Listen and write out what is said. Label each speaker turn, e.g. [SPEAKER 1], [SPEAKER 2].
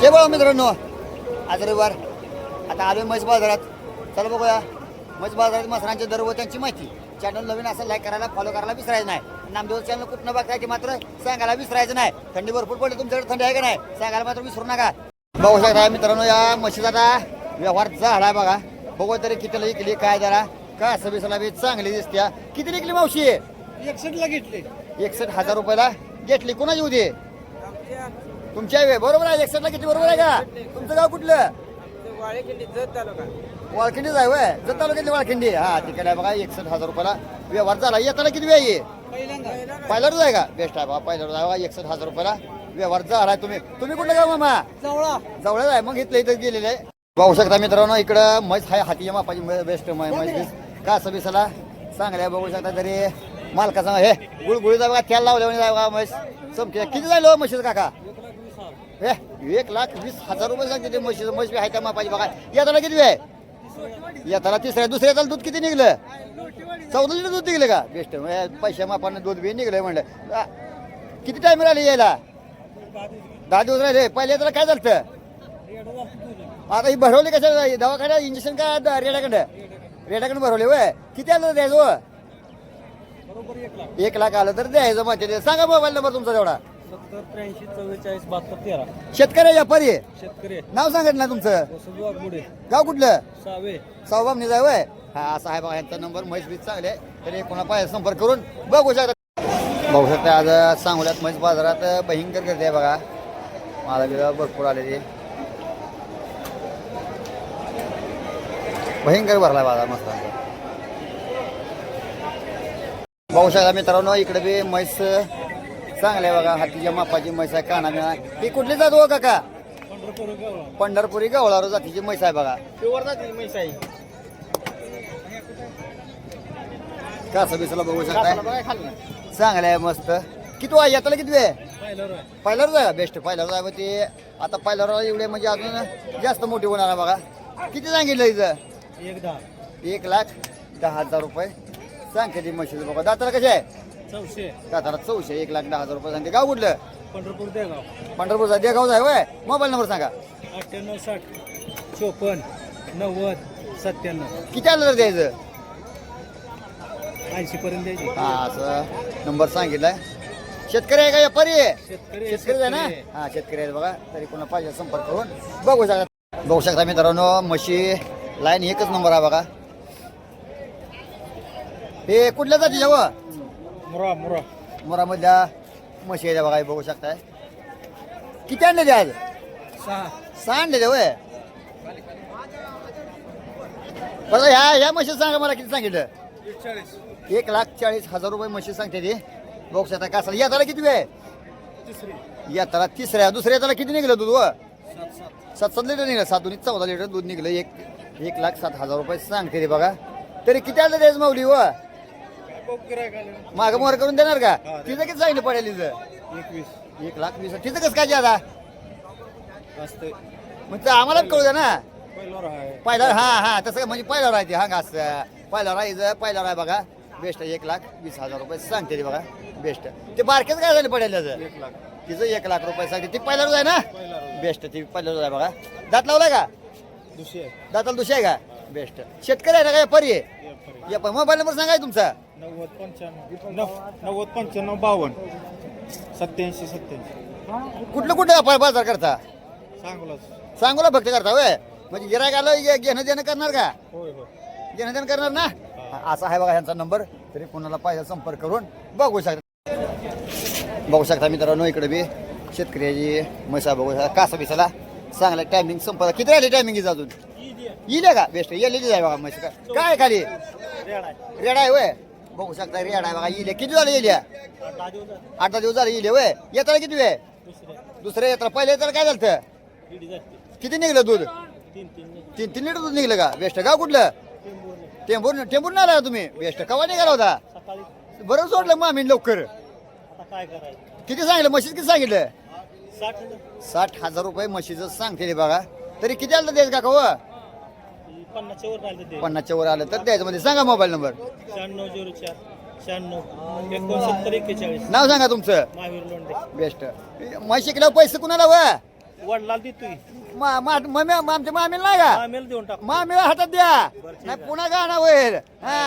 [SPEAKER 1] जय बोला मित्रांनो. आज रविवार. आता आलोय म्हैस बाजारात. चला बघूया. म्हैस बाजारात मसरांचे दर व त्यांची माहिती. चॅनल नवीन असं लाईक करायला फॉलो करायला विसरायचं नाही. नामदेव चॅनल कुठं बघताय की मात्र सांगायला विसरायचं नाही. थंडी भरपूर पडली तुमच्याकडे थंडी आहे का नाही? सांगायला मात्र विसरू नका. बघू शकता मित्रांनो या म्हशीचा आता व्यवहार झाला बघा. बघू तरी कितीला विकली काय जरा. असं बिसला बी चांगली दिसत्या. किती विकली मावशी?
[SPEAKER 2] एकसठला घेतले.
[SPEAKER 1] एकसष्ट हजार रुपयाला घेतली. कोणाची होती? तुमच्या आहे बरोबर आहे एकसष्टला किती बरोबर आहे का? तुमचं गाव कुठलं?
[SPEAKER 2] वाळेखिंडी जत तालुका.
[SPEAKER 1] वाळखिंडीच आहे वय? जत तालुक्यातली वाळखिंडी. हा तिकडे आहे बघा एकसष्ट हजार रुपयाला व्यवहार झाला. येताना किती वेळ आहे?
[SPEAKER 2] पहिल्यांदा.
[SPEAKER 1] पहिल्याच आहे का? बेस्ट आहे बा पहिल्याच आहे बघा एकसष्ट हजार रुपयाला व्यवहार झाला तुम्ही. तुम्ही कुठलं गाव मामा?
[SPEAKER 2] जवळा.
[SPEAKER 1] जवळच आहे मग इथलं इथं गेलेलं आहे. पाहू शकता मित्रांनो इकडं म्हैस हाय हाती मापाची बेस्ट म्हैस का असं बिसाला चांगल्या बघू शकता तरी. मालकाचा हे. गुळगुळी बघा त्याला लावल्या म्हैस. चमके किती हो म्हशीचं काका? हे एक लाख वीस हजार रुपये सांगते ते म्हशीचं म्हशी बी आहे त्या मापाची बघा. येताना किती आहे? येताना तिसऱ्या दुसऱ्या दूध किती निघलं? चौदा लिटर दूध निघलं का? बेस्ट. पैशा मापानं दूध बी निघलं म्हणलं. आ, किती टाइम राहिले यायला? दहा दिवस राहिले. पहिले येताना काय झालं आता ही भरवली कशा दवाखान्यात इंजेक्शन का द- रेड्याकडं? रेड्याकडं भरवले वय किती आलं द्यायचं? हो?
[SPEAKER 2] एक लाख
[SPEAKER 1] आलं तर द्यायचं मग सांगा मोबाईल नंबर तुमचा तेवढा.
[SPEAKER 2] सत्तर त्र्याऐंशी चव्वेचाळीस बहात्तर तेरा.
[SPEAKER 1] शेतकरी व्यापारी आहे.
[SPEAKER 2] शेतकरी
[SPEAKER 1] नाव सांगत ना तुमचं?
[SPEAKER 2] वसंत वाघमोडे
[SPEAKER 1] गाव कुठलं?
[SPEAKER 2] सावे.
[SPEAKER 1] सावबामनी जाय वय हा असा आहे बघा यांचा नंबर म्हैस बीस चांगले तरी कोणा पाहिजे संपर्क करून बघू शकता. बघू शकता आज सांगोल्यात म्हैस बाजारात भयंकर गर्दी आहे बघा. मला बिला भरपूर आलेली भयंकर भरला बाजार मस्त. बघू शकता मित्रांनो इकडे बी म्हैस चांगले बघा हातीच्या मापाची म्हैस आहे काना बिना ही कुठली जात हो काका?
[SPEAKER 2] पंढरपूर
[SPEAKER 1] गवळारो जातीची म्हैस आहे बघा.
[SPEAKER 2] प्युअर जाते म्हैस आहे.
[SPEAKER 1] कसं बिसला बघू शकताय. चांगलं आहे मस्त. किती आहे यातला किती
[SPEAKER 2] रोय
[SPEAKER 1] पहिल्यावर जाय बेस्ट पहिल्यावर जाय ते आता पहिल्यावर एवढे म्हणजे अजून जास्त मोठी होणार आहे बघा. किती सांगितलं इथं?
[SPEAKER 2] एक
[SPEAKER 1] लाख दहा हजार रुपये. सांगते ती म्हशीचं बघा. दाताला कसे आहे?
[SPEAKER 2] चौशे.
[SPEAKER 1] चौशे एक लाख दहा हजार रुपये सांगते गाव कुठलं?
[SPEAKER 2] पंढरपूर देगाव.
[SPEAKER 1] पंढरपूरचा देगाव आहे होय? मोबाईल नंबर सांगा.
[SPEAKER 2] अठ्ठ्याण्णव साठ चोपन्न नव्वद सत्त्याण्णव.
[SPEAKER 1] किती आलं तर द्यायचं?
[SPEAKER 2] ऐंशी पर्यंत द्यायची.
[SPEAKER 1] हा असं. नंबर सांगितलाय. शेतकरी आहे का व्यापारी? आहे
[SPEAKER 2] शेतकरी
[SPEAKER 1] शेतकरी आहे. ना हा शेतकरी आहे बघा. तरी कोणा पाहिजे संपर्क करून बघू शकता. बघू शकता मित्रांनो म्हशी लाईन एकच नंबर आहे बघा. हे कुठल्या जाती जेव्हा
[SPEAKER 2] मुरा मुरा.
[SPEAKER 1] मोरामधल्या म्हशी आहे बघा हे बघू शकताय. किती आणले आज?
[SPEAKER 2] सहा.
[SPEAKER 1] सहा आणले वय बरं ह्या ह्या म्हशी सांगा मला किती सांगितलं? एक लाख चाळीस हजार रुपये म्हशी सांगते ती. बघू शकता का या त्याला किती वेळ?
[SPEAKER 2] तिसरी.
[SPEAKER 1] यात्रा तिसऱ्या दुसऱ्या यात्रा किती निघलं दूध व?
[SPEAKER 2] सात सात.
[SPEAKER 1] सात सात लिटर निघलं सात दोन्ही चौदा लिटर दूध निघलं एक एक लाख सात हजार रुपये सांगते रे बघा. तरी किती आलं द्यायचं माऊली व? माग मोर करून देणार का? तिथं किती सांगितलं पडेल तिथं
[SPEAKER 2] एकवीस.
[SPEAKER 1] एक लाख वीस. तिथं कसं काय आता
[SPEAKER 2] असते
[SPEAKER 1] मग ते आम्हाला कळू द्या ना. पहिला हा हा तसं म्हणजे पहिल्यावर आहे ते हा घास पहिल्यावर आहे पहिल्यावर आहे बघा. बेस्ट एक लाख वीस हजार रुपये सांगते ती बघा. बेस्ट. ते बारकेच काय झाले पडेल त्याचं?
[SPEAKER 2] एक लाख.
[SPEAKER 1] तिचं एक लाख रुपये सांगते. ती पहिल्यावर आहे ना? बेस्ट ती पहिल्यावर आहे बघा. दात लावलाय का?
[SPEAKER 2] दुसरी
[SPEAKER 1] दाताला दुसरी आहे का? बेस्ट. शेतकरी आहे ना काय? परी आहे?
[SPEAKER 2] व्यापारी.
[SPEAKER 1] या पण मोबाईल नंबर सांगाय तुमचा.
[SPEAKER 2] नव्वद पंच्याण्णव नव- नव्वद पंच्याण्णव बावन्न. सत्याऐंशी सत्याऐंशी
[SPEAKER 1] कुठलं कुठलं व्यापार बाजार करता?
[SPEAKER 2] सांगलाच.
[SPEAKER 1] सांगूला फक्त करता होय? म्हणजे गिरायक आलं घे- घेणं देणं करणार का?
[SPEAKER 2] होय होय.
[SPEAKER 1] घेणं देणं करणार ना? हा, असा आहे बघा ह्यांचा नंबर. तरी कोणाला पाहिजे संपर्क करून बघू शकता. बघू शकता मित्रांनो इकडे बी शेतकऱ्याची म्हैसा बघू शकता. कासा बिसाला चांगला टायमिंग संपर्क किती राहिली टायमिंग अजून? येईल का? बेस्ट येलेलीच आहे बघा म्हैस. काय खाली? रेडा आहे. वय बघू शकता रेड आहे बघा येईल. किती झालं येईल आठ दहा दिवस झाले येईल वय येताना किती वेळ? दुसऱ्या येतात पहिल्या येताना काय झालं किती निघलं दूध?
[SPEAKER 2] तीन तीन
[SPEAKER 1] लिटर दूध निघलं का? बेस्ट गाव कुठलं? टेंबूर टेंबूर आला तुम्ही? बेस्ट. कवा निघाला होता? बरं सोडलं मग आम्ही लवकर. किती सांगितलं? म्हशीच किती सांगितलं?
[SPEAKER 2] साठ हजार
[SPEAKER 1] रुपये म्हशीचं सांगते रे बघा तरी किती आलं तर द्यायचं काका
[SPEAKER 2] पन्नासच्या वर राहिले ते.
[SPEAKER 1] पन्नासच्या वर आलं तर द्यायचं मध्ये सांगा मोबाईल नंबर.
[SPEAKER 2] शहाण्णव झिरो चार शहाण्णव एकोणसत्तर एक्केचाळीस.
[SPEAKER 1] नाव सांगा तुमचं.
[SPEAKER 2] महावीर लोंढे.
[SPEAKER 1] बेस्ट. म्हशी शिकल्यावर पैसे कुणाला व?
[SPEAKER 2] वडिलाला देतोय.
[SPEAKER 1] मा- मा- मम्मी आमच्या मामीला नाही का?
[SPEAKER 2] आम्हाला देऊन टाक.
[SPEAKER 1] मामीला हातात द्या. नाही. पुन्हा गाणं होईल. हा.